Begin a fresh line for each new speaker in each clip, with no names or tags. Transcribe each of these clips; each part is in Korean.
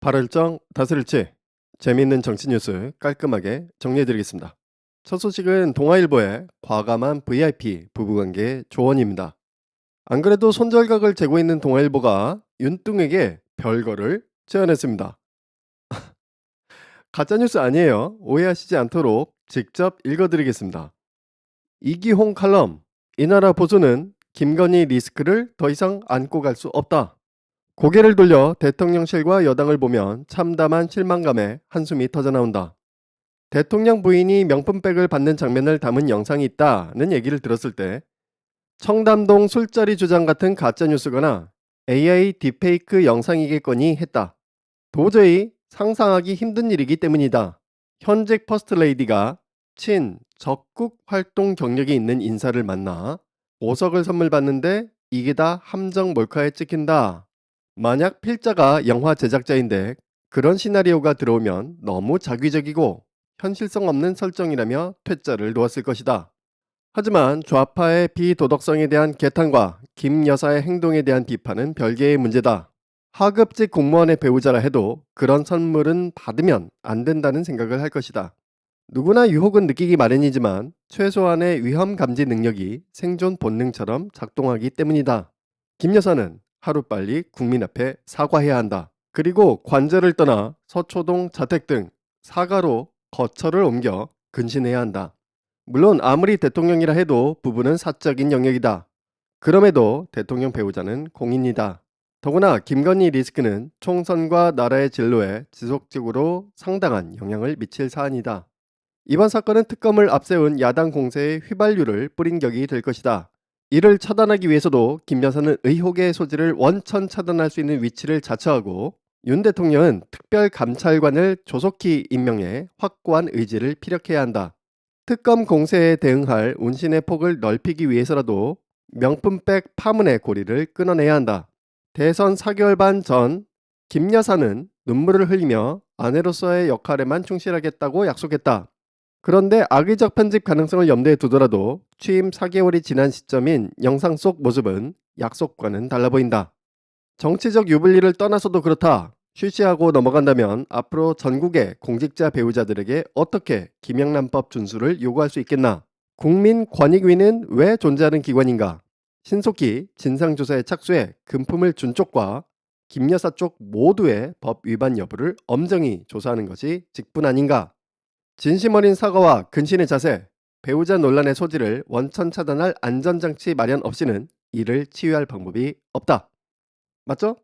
발을정 다스릴지 재미있는 정치 뉴스 깔끔하게 정리해드리겠습니다. 첫 소식은 동아일보의 과감한 VIP 부부관계 조언입니다. 안 그래도 손절각을 재고 있는 동아일보가 윤뚱에게 별거를 제안했습니다. 가짜뉴스 아니에요. 오해하시지 않도록 직접 읽어드리겠습니다. 이기홍 칼럼 이 나라 보수는 김건희 리스크를 더 이상 안고 갈 수 없다. 고개를 돌려 대통령실과 여당을 보면 참담한 실망감에 한숨이 터져나온다. 대통령 부인이 명품백을 받는 장면을 담은 영상이 있다는 얘기를 들었을 때 청담동 술자리 주장 같은 가짜뉴스거나 AI 딥페이크 영상이겠거니 했다. 도저히 상상하기 힘든 일이기 때문이다. 현직 퍼스트레이디가 친, 적국 활동 경력이 있는 인사를 만나 보석을 선물 받는데 이게 다 함정 몰카에 찍힌다. 만약 필자가 영화 제작자인데 그런 시나리오가 들어오면 너무 자기적이고 현실성 없는 설정이라며 퇴짜를 놓았을 것이다. 하지만 좌파의 비도덕성에 대한 개탄과 김 여사의 행동에 대한 비판은 별개의 문제다. 하급직 공무원의 배우자라 해도 그런 선물은 받으면 안 된다는 생각을 할 것이다. 누구나 유혹은 느끼기 마련이지만 최소한의 위험 감지 능력이 생존 본능처럼 작동하기 때문이다. 김 여사는 하루빨리 국민 앞에 사과해야 한다. 그리고 관절을 떠나 서초동 자택 등 사과로 거처를 옮겨 근신해야 한다. 물론 아무리 대통령이라 해도 부부는 사적인 영역이다. 그럼에도 대통령 배우자는 공인이다. 더구나 김건희 리스크는 총선과 나라의 진로에 지속적으로 상당한 영향을 미칠 사안이다. 이번 사건은 특검을 앞세운 야당 공세에 휘발유를 뿌린 격이 될 것이다. 이를 차단하기 위해서도 김 여사는 의혹의 소지를 원천 차단할 수 있는 위치를 자처하고 윤 대통령은 특별 감찰관을 조속히 임명해 확고한 의지를 피력해야 한다. 특검 공세에 대응할 운신의 폭을 넓히기 위해서라도 명품백 파문의 고리를 끊어내야 한다. 대선 4개월 반 전 김 여사는 눈물을 흘리며 아내로서의 역할에만 충실하겠다고 약속했다. 그런데 악의적 편집 가능성을 염두에 두더라도 취임 4개월이 지난 시점인 영상 속 모습은 약속과는 달라 보인다. 정치적 유불리를 떠나서도 그렇다. 쉬쉬하고 넘어간다면 앞으로 전국의 공직자 배우자들에게 어떻게 김영란법 준수를 요구할 수 있겠나? 국민 권익위는 왜 존재하는 기관인가? 신속히 진상조사에 착수해 금품을 준 쪽과 김 여사 쪽 모두의 법 위반 여부를 엄정히 조사하는 것이 직분 아닌가? 진심 어린 사과와 근신의 자세, 배우자 논란의 소지를 원천 차단할 안전장치 마련 없이는 이를 치유할 방법이 없다. 맞죠?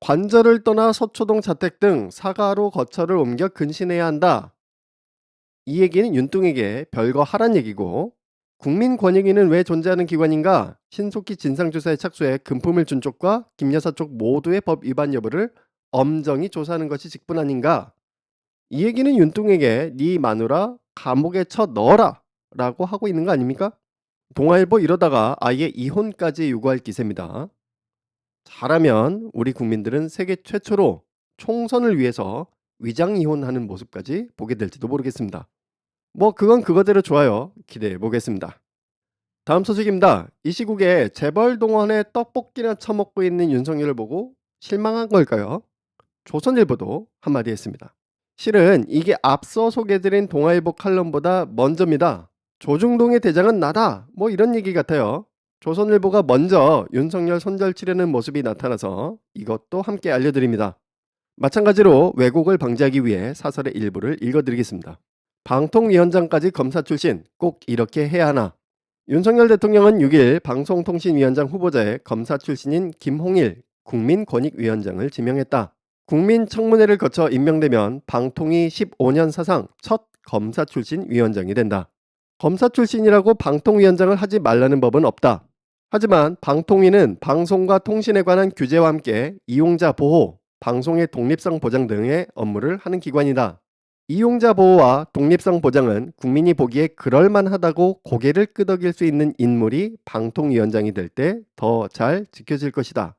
관절을 떠나 서초동 자택 등 사과로 거처를 옮겨 근신해야 한다. 이 얘기는 윤뚱에게 별거 하란 얘기고 국민권익위는 왜 존재하는 기관인가? 신속히 진상조사에 착수해 금품을 준 쪽과 김 여사 쪽 모두의 법 위반 여부를 엄정히 조사하는 것이 직분 아닌가? 이 얘기는 윤뚱에게 네 마누라 감옥에 쳐 넣어라 라고 하고 있는 거 아닙니까? 동아일보 이러다가 아예 이혼까지 요구할 기세입니다. 잘하면 우리 국민들은 세계 최초로 총선을 위해서 위장 이혼하는 모습까지 보게 될지도 모르겠습니다. 뭐 그건 그거대로 좋아요. 기대해 보겠습니다. 다음 소식입니다. 이 시국에 재벌 동원에 떡볶이나 처먹고 있는 윤석열을 보고 실망한 걸까요? 조선일보도 한마디 했습니다. 실은 이게 앞서 소개드린 동아일보 칼럼보다 먼저입니다. 조중동의 대장은 나다. 뭐 이런 얘기 같아요. 조선일보가 먼저 윤석열 손절 치르는 모습이 나타나서 이것도 함께 알려드립니다. 마찬가지로 왜곡을 방지하기 위해 사설의 일부를 읽어드리겠습니다. 방통위원장까지 검사 출신 꼭 이렇게 해야 하나? 윤석열 대통령은 6일 방송통신위원장 후보자의 검사 출신인 김홍일 국민권익위원장을 지명했다. 국민 청문회를 거쳐 임명되면 방통위 15년 사상 첫 검사 출신 위원장이 된다. 검사 출신이라고 방통위원장을 하지 말라는 법은 없다. 하지만 방통위는 방송과 통신에 관한 규제와 함께 이용자 보호, 방송의 독립성 보장 등의 업무를 하는 기관이다. 이용자 보호와 독립성 보장은 국민이 보기에 그럴만하다고 고개를 끄덕일 수 있는 인물이 방통위원장이 될 때 더 잘 지켜질 것이다.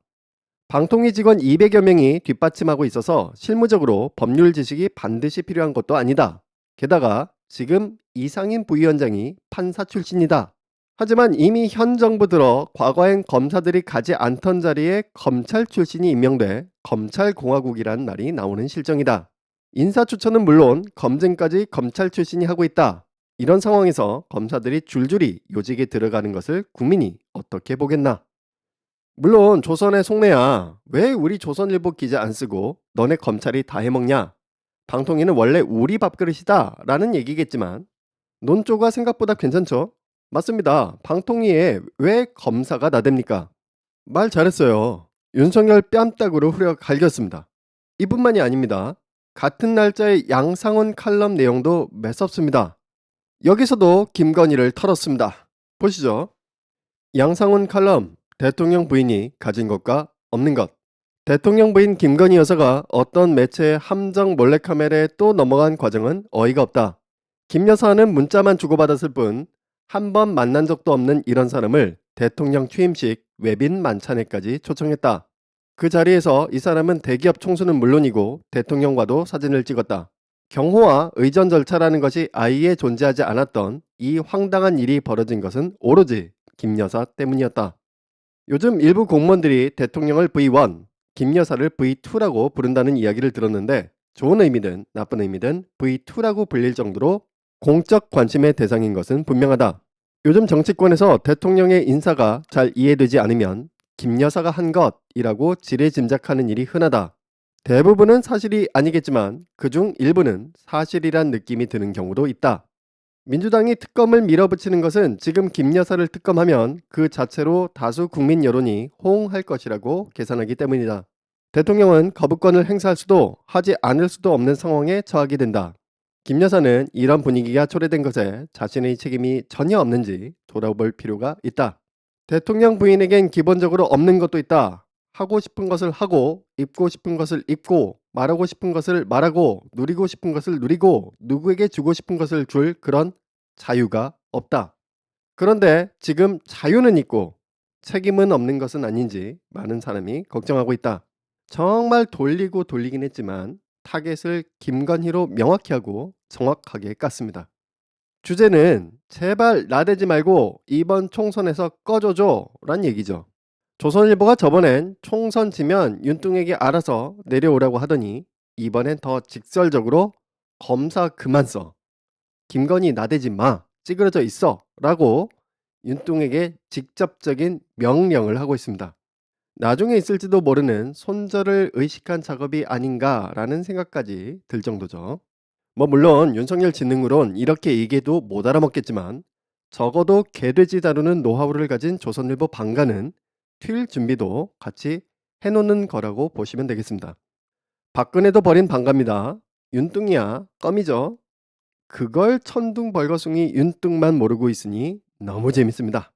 방통위 직원 200여 명이 뒷받침하고 있어서 실무적으로 법률 지식이 반드시 필요한 것도 아니다. 게다가 지금 이상인 부위원장이 판사 출신이다. 하지만 이미 현 정부 들어 과거엔 검사들이 가지 않던 자리에 검찰 출신이 임명돼 검찰공화국이란 말이 나오는 실정이다. 인사 추천은 물론 검증까지 검찰 출신이 하고 있다. 이런 상황에서 검사들이 줄줄이 요직에 들어가는 것을 국민이 어떻게 보겠나? 물론 조선의 속내야 왜 우리 조선일보 기자 안 쓰고 너네 검찰이 다 해먹냐? 방통위는 원래 우리 밥그릇이다 라는 얘기겠지만 논조가 생각보다 괜찮죠? 맞습니다. 방통위에 왜 검사가 나댑니까? 말 잘했어요. 윤석열 뺨따구로 후려 갈겼습니다. 이뿐만이 아닙니다. 같은 날짜의 양상훈 칼럼 내용도 매섭습니다. 여기서도 김건희를 털었습니다. 보시죠. 양상훈 칼럼 대통령 부인이 가진 것과 없는 것. 대통령 부인 김건희 여사가 어떤 매체의 함정 몰래카메라에 또 넘어간 과정은 어이가 없다. 김 여사는 문자만 주고받았을 뿐 한 번 만난 적도 없는 이런 사람을 대통령 취임식 외빈 만찬에까지 초청했다. 그 자리에서 이 사람은 대기업 총수는 물론이고 대통령과도 사진을 찍었다. 경호와 의전 절차라는 것이 아예 존재하지 않았던 이 황당한 일이 벌어진 것은 오로지 김 여사 때문이었다. 요즘 일부 공무원들이 대통령을 V1, 김 여사를 V2라고 부른다는 이야기를 들었는데 좋은 의미든 나쁜 의미든 V2라고 불릴 정도로 공적 관심의 대상인 것은 분명하다. 요즘 정치권에서 대통령의 인사가 잘 이해되지 않으면 김 여사가 한 것이라고 지레 짐작하는 일이 흔하다. 대부분은 사실이 아니겠지만 그중 일부는 사실이란 느낌이 드는 경우도 있다. 민주당이 특검을 밀어붙이는 것은 지금 김 여사를 특검하면 그 자체로 다수 국민 여론이 호응할 것이라고 계산하기 때문이다. 대통령은 거부권을 행사할 수도 하지 않을 수도 없는 상황에 처하게 된다. 김 여사는 이런 분위기가 초래된 것에 자신의 책임이 전혀 없는지 돌아볼 필요가 있다. 대통령 부인에겐 기본적으로 없는 것도 있다. 하고 싶은 것을 하고, 입고 싶은 것을 입고, 말하고 싶은 것을 말하고, 누리고 싶은 것을 누리고, 누구에게 주고 싶은 것을 줄 그런 자유가 없다. 그런데 지금 자유는 있고 책임은 없는 것은 아닌지 많은 사람이 걱정하고 있다. 정말 돌리고 돌리긴 했지만 타겟을 김건희로 명확히 하고 정확하게 깠습니다. 주제는 제발 나대지 말고 이번 총선에서 꺼줘줘 란 얘기죠. 조선일보가 저번엔 총선 지면 윤뚱에게 알아서 내려오라고 하더니 이번엔 더 직설적으로 검사 그만 써. 김건희 나대지 마. 찌그러져 있어. 라고 윤뚱에게 직접적인 명령을 하고 있습니다. 나중에 있을지도 모르는 손절을 의식한 작업이 아닌가라는 생각까지 들 정도죠. 뭐 물론 윤석열 지능으론 이렇게 얘기해도 못 알아먹겠지만 적어도 개돼지 다루는 노하우를 가진 조선일보 방가는 튈 준비도 같이 해놓는 거라고 보시면 되겠습니다. 박근혜도 버린 방가입니다. 윤뚱이야 껌이죠. 그걸 천둥 벌거숭이 윤뚱만 모르고 있으니 너무 재밌습니다.